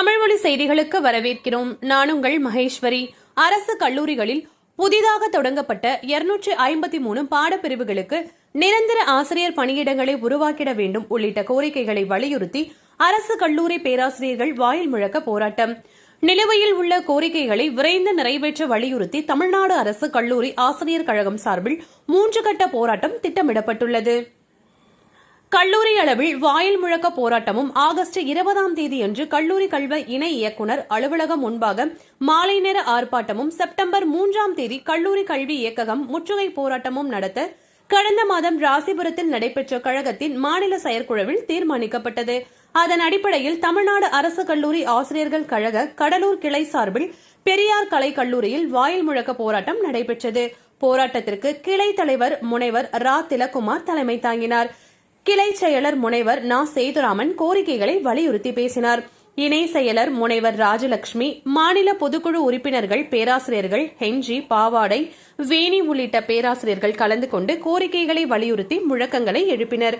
தமிழ்மொழி செய்திகளுக்கு வரவேற்கிறோம். நான் உங்கள் மகேஸ்வரி. அரசு கல்லூரிகளில் புதிதாக தொடங்கப்பட்ட 253 ஐம்பத்தி மூணு பாடப்பிரிவுகளுக்கு நிரந்தர ஆசிரியர் பணியிடங்களை உருவாக்கிட வேண்டும் உள்ளிட்ட கோரிக்கைகளை வலியுறுத்தி அரசு கல்லூரி பேராசிரியர்கள் வாயில் முழக்க போராட்டம். நிலுவையில் உள்ள கோரிக்கைகளை விரைந்து நிறைவேற்ற வலியுறுத்தி தமிழ்நாடு அரசு கல்லூரி ஆசிரியர் கழகம் சார்பில் மூன்று கட்ட போராட்டம் திட்டமிடப்பட்டுள்ளது. கல்லூரி அளவில் வாயில் முழக்க போராட்டமும் ஆகஸ்ட் இருபதாம் தேதியன்று கல்லூரி கல்வி இணை இயக்குனர் அலுவலகம் முன்பாக மாலை நேர ஆர்ப்பாட்டமும் செப்டம்பர் மூன்றாம் தேதி கல்லூரி கல்வி இயக்ககம் முற்றுகை போராட்டமும் நடத்த கடந்த மாதம் ராசிபுரத்தில் நடைபெற்ற கழகத்தின் மாநில செயற்குழுவில் தீர்மானிக்கப்பட்டது. அதன் அடிப்படையில் தமிழ்நாடு அரசு கல்லூரி ஆசிரியர்கள் கழக கடலூர் கிளை சார்பில் பெரியார் கலை கல்லூரியில் வாயில் முழக்க போராட்டம் நடைபெற்றது. போராட்டத்திற்கு கிளை தலைவர் முனைவர் ரா. திலகுமார் தலைமை தாங்கினார். கிளை செயலர் முனைவர் நா. சேதுராமன் கோரிக்கைகளை வலியுறுத்தி பேசினார். இணை செயலர் முனைவர் ராஜலட்சுமி மாநில பொதுக்குழு உறுப்பினர்கள் பேராசிரியர்கள் ஹென்றி பாவாடை வேணி உள்ளிட்ட பேராசிரியர்கள் கலந்து கொண்டு கோரிக்கைகளை வலியுறுத்தி முழக்கங்களை எழுப்பினர்.